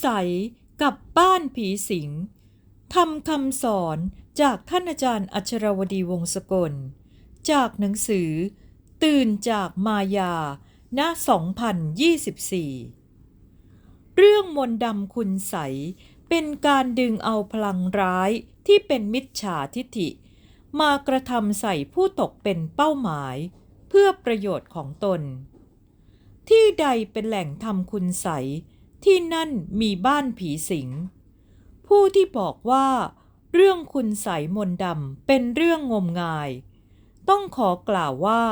ใสกับบ้านผีสิงทำคำสอนจากท่านอาจารย์อัชรวดีวงศกล จากหนังสือ ตื่นจากมายาณ2024 เรื่องมนต์ดำคุณใสเป็นการดึงเอาพลังร้ายที่เป็นมิจฉาทิฐิ มากระทำใส่ผู้ตกเป็นเป้าหมาย เพื่อประโยชน์ของตน ที่ใดเป็นแหล่งทำคุณใส ที่นั่นมีบ้านผีสิง ผู้ที่บอกว่า เรื่องคุณใสมนดำเป็นเรื่องงมงาย ต้องขอกล่าวว่า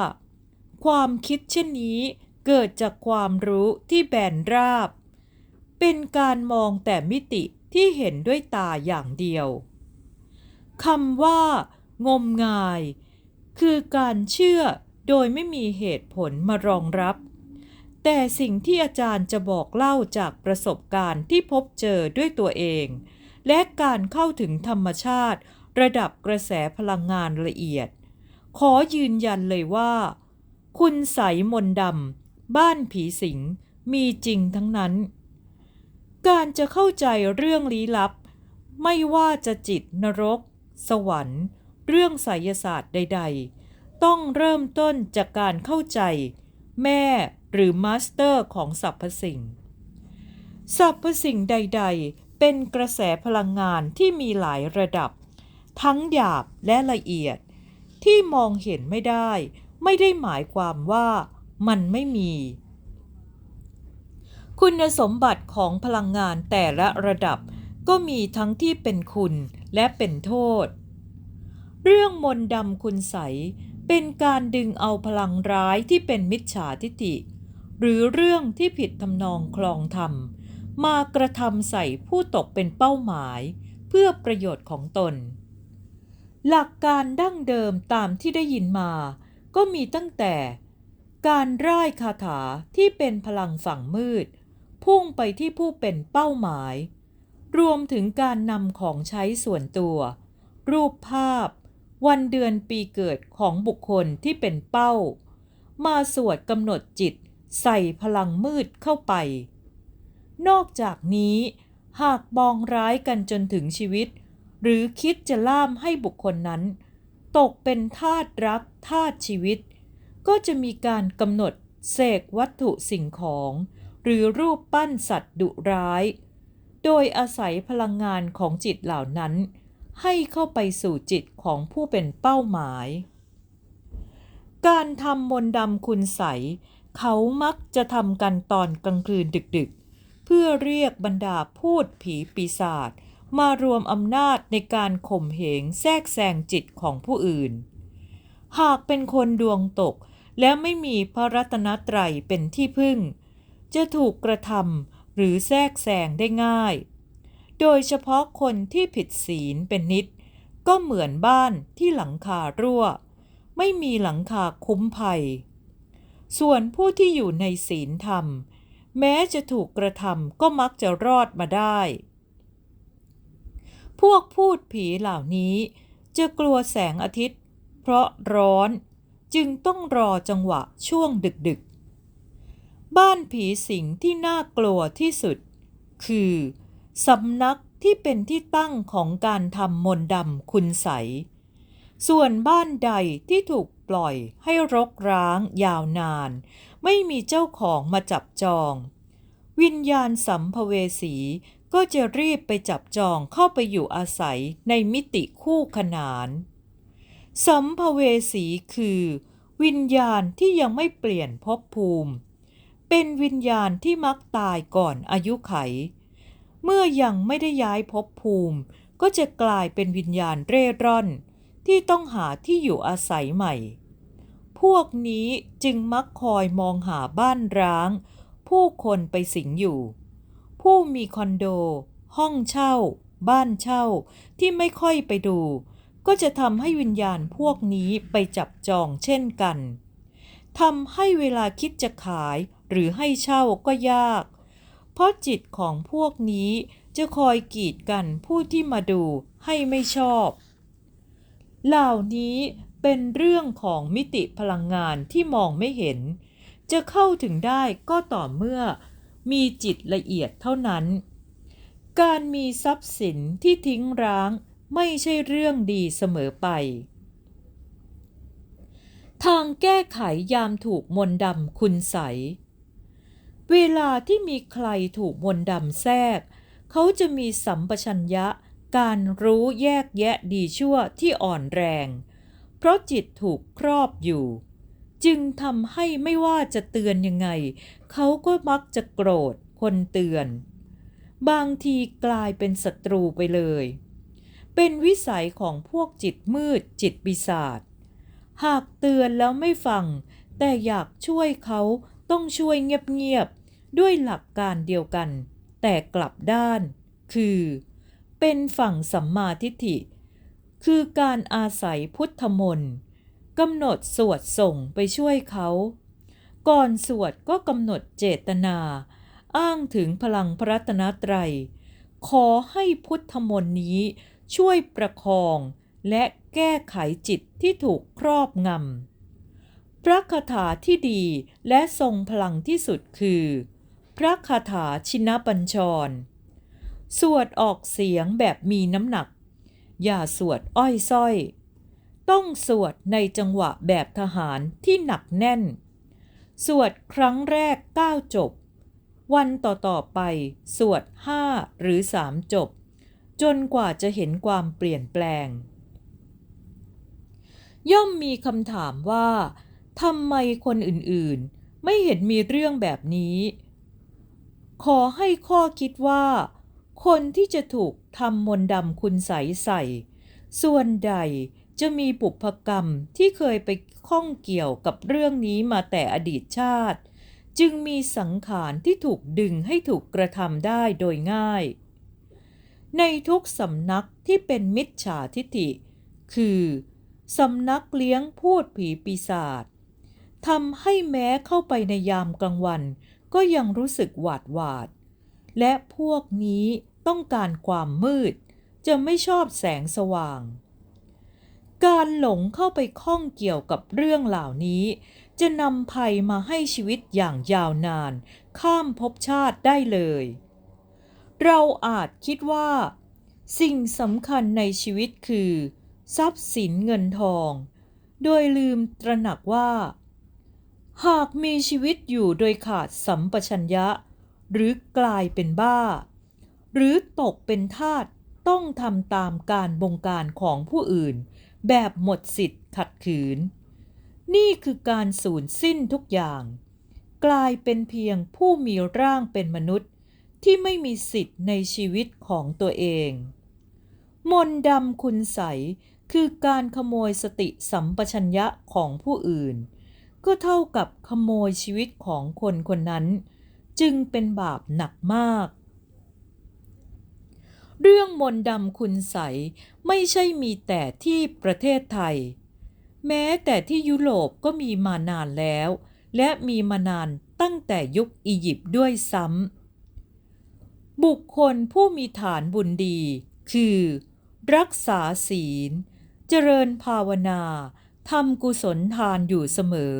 ความคิดเช่นนี้เกิดจากความรู้ที่แบนราบ เป็นการมองแต่มิติที่เห็นด้วยตาอย่างเดียวคำว่า งมงาย คือการเชื่อโดยไม่มีเหตุผลมารองรับ แต่สิ่งที่อาจารย์จะบอกเล่าจากประสบการณ์ที่พบเจอด้วยตัวเอง และการเข้าถึงธรรมชาติ ระดับกระแสพลังงานละเอียด ขอยืนยันเลยว่า คุณใสมนดำบ้านผีสิงมีจริงทั้งนั้น การจะเข้าใจเรื่องลี้ลับ ไม่ว่าจะจิตนรก สวรรค์ เรื่องไสยศาสตร์ใด ๆ ต้องเริ่มต้นจากการเข้าใจ แม่ หรือมาสเตอร์ของสรรพสิ่ง สรรพสิ่งใด ๆ เป็นกระแสพลังงานที่มีหลายระดับ ทั้งหยาบและละเอียด ที่มองเห็นไม่ได้ ไม่ได้หมายความว่ามันไม่มี คุณสมบัติของพลังงานแต่ละระดับก็มีทั้งที่เป็นคุณและเป็นโทษ เรื่องมนดำคุณใสเป็นการดึงเอาพลังร้ายที่เป็นมิจฉาทิฐิ หรือเรื่องที่ผิดทำนองคลองธรรม มากระทำใส่ผู้ตกเป็นเป้าหมาย เพื่อประโยชน์ของตน หลักการดั้งเดิมตามที่ได้ยินมา ก็มีตั้งแต่ การร่ายคาถาที่เป็นพลังฝั่งมืด พุ่งไปที่ผู้เป็นเป้าหมาย รวมถึงการนำของใช้ส่วนตัว รูปภาพ วันเดือนปีเกิดของบุคคลที่เป็นเป้า มาสวดกำหนดจิต ใส่พลังมืดเข้าไป นอกจากนี้ หากมองร้ายกันจนถึงชีวิต หรือคิดจะล่ามให้บุคคลนั้น ตกเป็นทาสรักทาสชีวิต ก็จะมีการกำหนดเสกวัตถุสิ่งของ หรือรูปปั้นสัตว์ดุร้าย โดยอาศัยพลังงานของจิตเหล่านั้น ให้เข้าไปสู่จิตของผู้เป็นเป้าหมาย การทำมนต์ดำคุณใส เขามักจะทำกันตอนกลางคืนดึกๆ เพื่อเรียกบรรดาพูดผีปีศาจมารวมอำนาจในการข่มเหงแทรกแซงจิตของผู้อื่น หากเป็นคนดวงตกและไม่มีพระรัตนตรัยเป็นที่พึ่ง จะถูกกระทำหรือแทรกแซงได้ง่าย โดยเฉพาะคนที่ผิดศีลเป็นนิด ก็เหมือนบ้านที่หลังคารั่ว ไม่มีหลังคาคุ้มภัย ส่วนผู้ที่อยู่ในศีลธรรม แม้จะถูกกระทำก็มักจะรอดมาได้ พวกพูดผีเหล่านี้ จะกลัวแสงอาทิตย์ เพราะร้อนจึงต้องรอจังหวะช่วงดึกๆ บ้านผีสิงที่น่ากลัวที่สุด คือสำนักที่เป็นที่ตั้งของการทำมนต์ดำคุณใส ส่วนบ้านใดที่ถูก ปล่อยให้รกร้างยาวนาน ไม่มีเจ้าของมาจับจอง วิญญาณสัมภเวสีก็จะรีบไปจับจองเข้าไปอยู่อาศัยในมิติคู่ขนาน สัมภเวสีคือ วิญญาณที่ยังไม่เปลี่ยนภพภูมิ เป็นวิญญาณที่มักตายก่อนอายุไข เมื่อยังไม่ได้ย้ายภพภูมิ ก็จะกลายเป็นวิญญาณเร่ร่อน ที่ต้องหาที่อยู่อาศัยใหม่ พวกนี้จึงมักคอยมองหาบ้านร้าง ผู้คนไปสิงอยู่ ผู้มีคอนโด ห้องเช่า บ้านเช่าที่ไม่ค่อยไปดู ก็จะทำให้วิญญาณพวกนี้ไปจับจองเช่นกันทำให้เวลาคิดจะขายหรือให้เช่าก็ยาก เพราะจิตของพวกนี้จะคอยกีดกันผู้ที่มาดูให้ไม่ชอบ เหล่านี้ เป็นเรื่องของมิติพลังงานที่มองไม่เห็น จะเข้าถึงได้ก็ต่อเมื่อมีจิตละเอียดเท่านั้น การมีทรัพย์สินที่ทิ้งร้างไม่ใช่เรื่องดีเสมอไป ทางแก้ไขยามถูกมนดำคุณใส เวลาที่มีใครถูกมนดำแทรก เขาจะมีสัมปชัญญะการรู้แยกแยะดีชั่วที่อ่อนแรง เพราะจิตถูกครอบอยู่ จึงทำให้ไม่ว่าจะเตือนยังไง เขาก็มักจะโกรธคนเตือน บางทีกลายเป็นศัตรูไปเลย เป็นวิสัยของพวกจิตมืดจิตปีศาจหากเตือนแล้วไม่ฟัง แต่อยากช่วยเขาต้องช่วยเงียบๆด้วยหลักการเดียวกัน แต่กลับด้าน คือ เป็นฝั่งสัมมาทิฏฐิ คือการอาศัยพุทธมนต์กำหนดสวดส่งไปช่วยเขา ก่อนสวดก็กำหนดเจตนา อ้างถึงพลังพระรัตนตรัย ขอให้พุทธมนต์นี้ช่วยประคองและแก้ไขจิตที่ถูกครอบงำ พระคาถาที่ดีและทรงพลังที่สุดคือ พระคาถาชินบัญชร สวดออกเสียงแบบมีน้ำหนัก อย่าสวดอ้อยส้อย ต้องสวดในจังหวะแบบทหารที่หนักแน่น สวดครั้งแรก9จบ วันต่อๆไปสวด5หรือ3จบ จนกว่าจะเห็นความเปลี่ยนแปลง ย่อมมีคำถามว่าทำไมคนอื่นๆ ไม่เห็นมีเรื่องแบบนี้ ขอให้ข้อคิดว่า คนที่จะถูกทำมนดำคุณใสใส่ ส่วนใดจะมีปุพกรรมที่เคยไปข้องเกี่ยวกับเรื่องนี้มาแต่อดีตชาติ จึงมีสังขารที่ถูกดึงให้ถูกกระทำได้โดยง่าย ในทุกสำนักที่เป็นมิจฉาทิฏฐิ คือสำนักเลี้ยงพูดผีปีศาจทำให้แม้เข้าไปในยามกลางวัน ก็ยังรู้สึกหวาดหวาด และพวกนี้ ต้องการความมืด จะไม่ชอบแสงสว่าง การหลงเข้าไปข้องเกี่ยวกับเรื่องเหล่านี้ จะนำภัยมาให้ชีวิตอย่างยาวนาน ข้ามภพชาติได้เลย เราอาจคิดว่า สิ่งสำคัญในชีวิตคือ ทรัพย์สินเงินทอง โดยลืมตระหนักว่า หากมีชีวิตอยู่โดยขาดสัมปชัญญะ หรือกลายเป็นบ้า หรือตกเป็นทาสต้องทำตามการบงการของผู้อื่น แบบหมดสิทธิ์ขัดขืน นี่คือการสูญสิ้นทุกอย่าง กลายเป็นเพียงผู้มีร่างเป็นมนุษย์ที่ไม่มีสิทธิ์ในชีวิตของตัวเอง มนดำคุณใสคือการขโมยสติสัมปชัญญะของผู้อื่น ก็เท่ากับขโมยชีวิตของคนคนนั้น จึงเป็นบาปหนักมาก เรื่องมนดำคุณใสไม่ใช่มีแต่ที่ประเทศไทย แม้แต่ที่ยุโรปก็มีมานานแล้ว และมีมานานตั้งแต่ยุคอียิปต์ด้วยซ้ำบุคคลผู้มีฐานบุญดี คือ รักษาศีล เจริญภาวนาทำกุศลทานอยู่เสมอ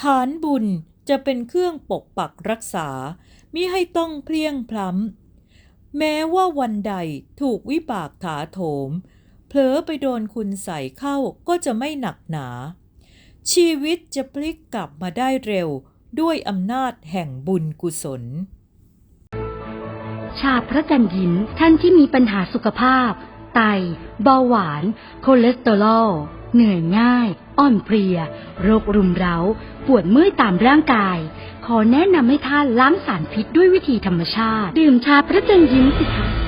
ฐานบุญจะเป็นเครื่องปกปักรักษามิให้ต้องเพลียงพล้ำ แม้ว่าวันใดถูกวิบากถาโถม เผลอไปโดนคุณใส่เข้าก็จะไม่หนักหนา ชีวิตจะพลิกกลับมาได้เร็วด้วยอำนาจแห่งบุญกุศล ชาพระจันทร์ยิ้มท่านที่มีปัญหาสุขภาพ ไต เบาหวานคอเลสเตอรอล เหนื่อยง่าย อ่อนเพลีย โรครุมเร้า ปวดเมื่อยตามร่างกาย ขอแนะนำให้ท่านล้างสารพิษด้วยวิธีธรรมชาติ ดื่มชาพระจันทร์ยิ้มสิคะ